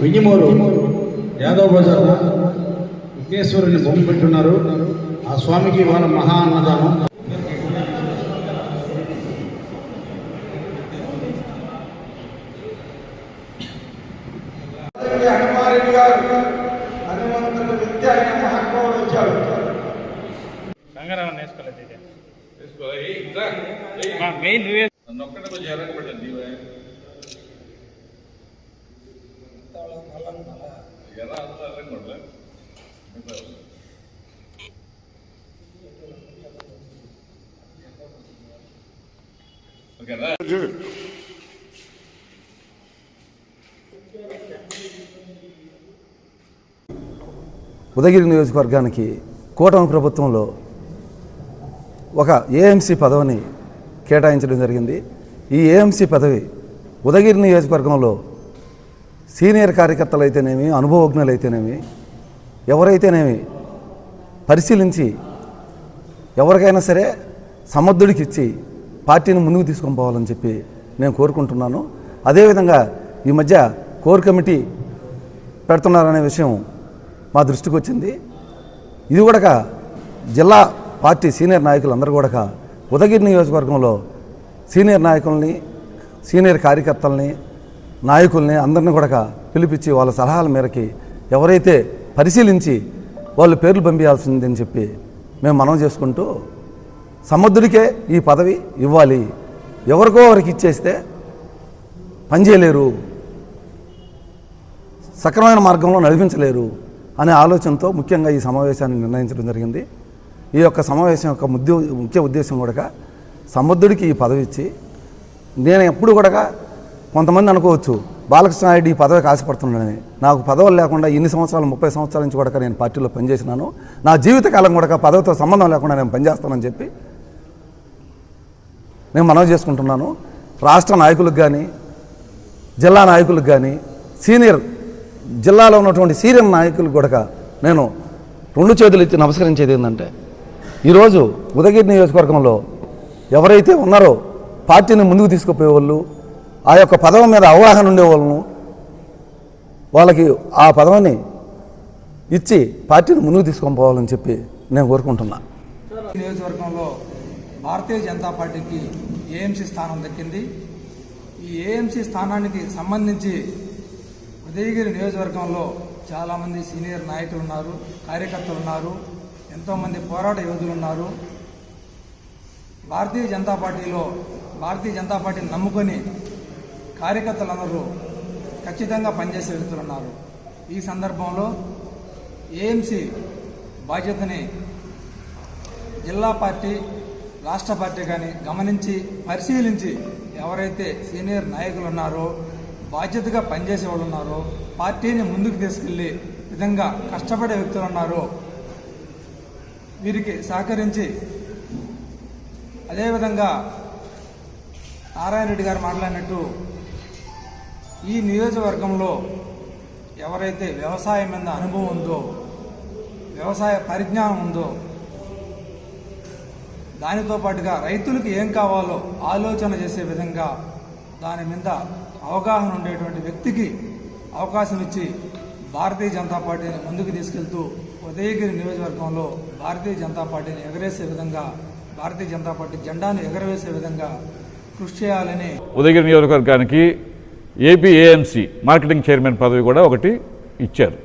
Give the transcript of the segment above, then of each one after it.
వింజమూరు యాదవ్ బజార్ విఘ్నేశ్వరుని బొమ్మ పెట్టున్నారు ఆ స్వామికి వాళ్ళ మహా అన్నదానం. గారు హనుమంతుడు విద్య అయిన నీవే. అంతా ఓకేనా ఉదయగిరి నియోజకవర్గానికి కూటమి ప్రభుత్వంలో ఒక ఏఎంసీ పదవిని కేటాయించడం జరిగింది ఈ ఏఎంసీ పదవి ఉదయగిరి నియోజకవర్గంలో సీనియర్ కార్యకర్తలు అయితేనేమి అనుభవజ్ఞులు అయితేనేమి ఎవరైతేనేమి పరిశీలించి ఎవరికైనా సరే సమర్థుడికి ఇచ్చి పార్టీని ముందుకు తీసుకొని పోవాలని చెప్పి నేను కోరుకుంటున్నాను. అదేవిధంగా ఈ మధ్య కోర్ కమిటీ పెడుతున్నారనే విషయం మా దృష్టికి వచ్చింది. ఇది కూడా జిల్లా పార్టీ సీనియర్ నాయకులు అందరూ కూడా ఉదగిరి నియోజకవర్గంలో సీనియర్ నాయకుల్ని సీనియర్ కార్యకర్తల్ని నాయకుల్ని అందరిని కూడా పిలిపించి వాళ్ళ సలహాల మేరకి ఎవరైతే పరిశీలించి వాళ్ళు పేర్లు పంపించాల్సిందని చెప్పి మేము మనం చేసుకుంటూ సమర్థుడికే ఈ పదవి ఇవ్వాలి. ఎవరికో వారికి ఇచ్చేస్తే పనిచేయలేరు. సక్రమైన మార్గంలో నడిపించలేరు అనే ఆలోచనతో ముఖ్యంగా ఈ సమావేశాన్ని నిర్ణయించడం జరిగింది. ఈ యొక్క సమావేశం యొక్క ముద్య ముఖ్య ఉద్దేశం కూడా సమర్థుడికి ఈ పదవి ఇచ్చి నేను ఎప్పుడు కూడా కొంతమంది అనుకోవచ్చు బాలకృష్ణ నాయుడు ఈ పదవికి ఆశపడుతున్నాడని. నాకు పదవులు లేకుండా ఇన్ని సంవత్సరాలు ముప్పై సంవత్సరాల నుంచి కూడా నేను పార్టీలో పనిచేసినాను. నా జీవితకాలం కూడా పదవితో సంబంధం లేకుండా నేను పనిచేస్తానని చెప్పి నేను మనవి చేసుకుంటున్నాను. రాష్ట్ర నాయకులకు కానీ జిల్లా నాయకులకు కానీ సీనియర్ జిల్లాలో ఉన్నటువంటి సీనియర్ నాయకులకు కూడా నేను రెండు చేతులు ఎత్తి నమస్కరించేది ఏంటంటే ఈరోజు ఉదగిరి నియోజకవర్గంలో ఎవరైతే ఉన్నారో పార్టీని ముందుకు తీసుకుపోయే వాళ్ళు ఆ యొక్క పదవి మీద అవగాహన ఉండేవాళ్ళను. వాళ్ళకి ఆ పదవిని ఇచ్చి పార్టీని ముందుకు తీసుకొని పోవాలని చెప్పి నేను కోరుకుంటున్నా. నియోజకవర్గంలో భారతీయ జనతా పార్టీకి ఏఎంసీ స్థానం దక్కింది. ఈ ఏఎంసీ స్థానానికి సంబంధించి ఉదయగిరి నియోజకవర్గంలో చాలామంది సీనియర్ నాయకులు ఉన్నారు కార్యకర్తలు ఉన్నారు ఎంతోమంది పోరాట యోధులు ఉన్నారు. భారతీయ జనతా పార్టీలో భారతీయ జనతా పార్టీని నమ్ముకొని కార్యకర్తలందరూ ఖచ్చితంగా పనిచేసే వ్యక్తులు ఉన్నారు. ఈ సందర్భంలో ఏఎంసీ బాధ్యతని జిల్లా పార్టీ రాష్ట్ర పార్టీ కానీ గమనించి పరిశీలించి ఎవరైతే సీనియర్ నాయకులు ఉన్నారో బాధ్యతగా పనిచేసే వాళ్ళు ఉన్నారో పార్టీని ముందుకు తీసుకెళ్ళే విధంగా కష్టపడే వ్యక్తులు ఉన్నారో వీరికి సహకరించి అదేవిధంగా నారాయణ రెడ్డి గారు మాట్లాడినట్టు ఈ నియోజకవర్గంలో ఎవరైతే వ్యవసాయం మీద అనుభవం ఉందో వ్యవసాయ పరిజ్ఞానం ఉందో దానితో పాటుగా రైతులకు ఏం కావాలో ఆలోచన చేసే విధంగా దాని మీద అవగాహన ఉండేటువంటి వ్యక్తికి అవకాశం ఇచ్చి భారతీయ జనతా పార్టీని ముందుకు తీసుకెళ్తూ ఉదయగిరి నియోజకవర్గంలో భారతీయ జనతా పార్టీని ఎగరేసే విధంగా భారతీయ జనతా పార్టీ జెండాను ఎగరవేసే విధంగా కృషి చేయాలని ఉదయగిరి నియోజకవర్గానికి ఏపీఏఎంసి మార్కెటింగ్ చైర్మన్ పదవి కూడా ఒకటి ఇచ్చారు.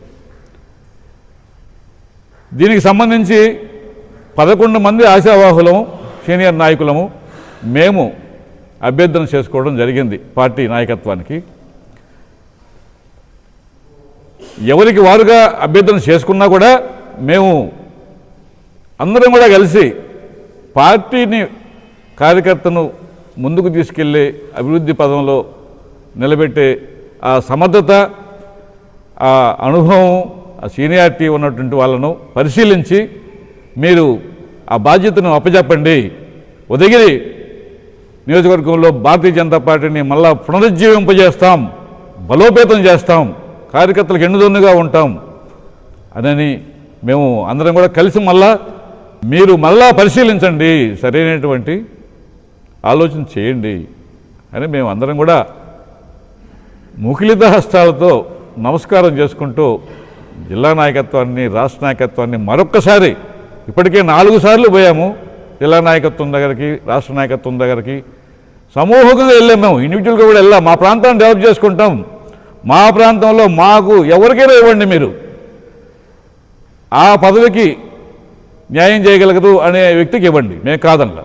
దీనికి సంబంధించి పదకొండు మంది ఆశావాహులము సీనియర్ నాయకులము మేము అభ్యర్థన చేసుకోవడం జరిగింది పార్టీ నాయకత్వానికి. ఎవరికి వారుగా అభ్యర్థన చేసుకున్నా కూడా మేము అందరం కూడా కలిసి పార్టీని కార్యకర్తను ముందుకు తీసుకెళ్ళే అభివృద్ధి పదంలో నిలబెట్టే ఆ సమర్థత ఆ అనుభవం ఆ సీనియారిటీ ఉన్నటువంటి వాళ్ళను పరిశీలించి మీరు ఆ బాధ్యతను అప్పచెప్పండి ఉదగిరి నియోజకవర్గంలో భారతీయ జనతా పార్టీని మళ్ళా పునరుజ్జీవింపజేస్తాం. బలోపేతం చేస్తాం. కార్యకర్తలకు ఎన్నుదన్నుగా ఉంటాం. అనని మేము అందరం కూడా కలిసి మళ్ళా మీరు మళ్ళా పరిశీలించండి. సరైనటువంటి ఆలోచన చేయండి. అని మేము అందరం కూడా ముఖిలిత హస్తాలతో నమస్కారం చేసుకుంటూ జిల్లా నాయకత్వాన్ని రాష్ట్ర నాయకత్వాన్ని మరొక్కసారి ఇప్పటికే నాలుగు సార్లు పోయాము జిల్లా నాయకత్వం దగ్గరికి రాష్ట్ర నాయకత్వం దగ్గరికి. సమూహంగా వెళ్ళాం మేము ఇండివిజువల్గా కూడా వెళ్ళాం. మా ప్రాంతాన్ని డెవలప్ చేసుకుంటాం. మా ప్రాంతంలో మాకు ఎవరికైనా ఇవ్వండి మీరు. ఆ పదవికి న్యాయం చేయగలగదు అనే వ్యక్తికి ఇవ్వండి. మేము కాదనలా.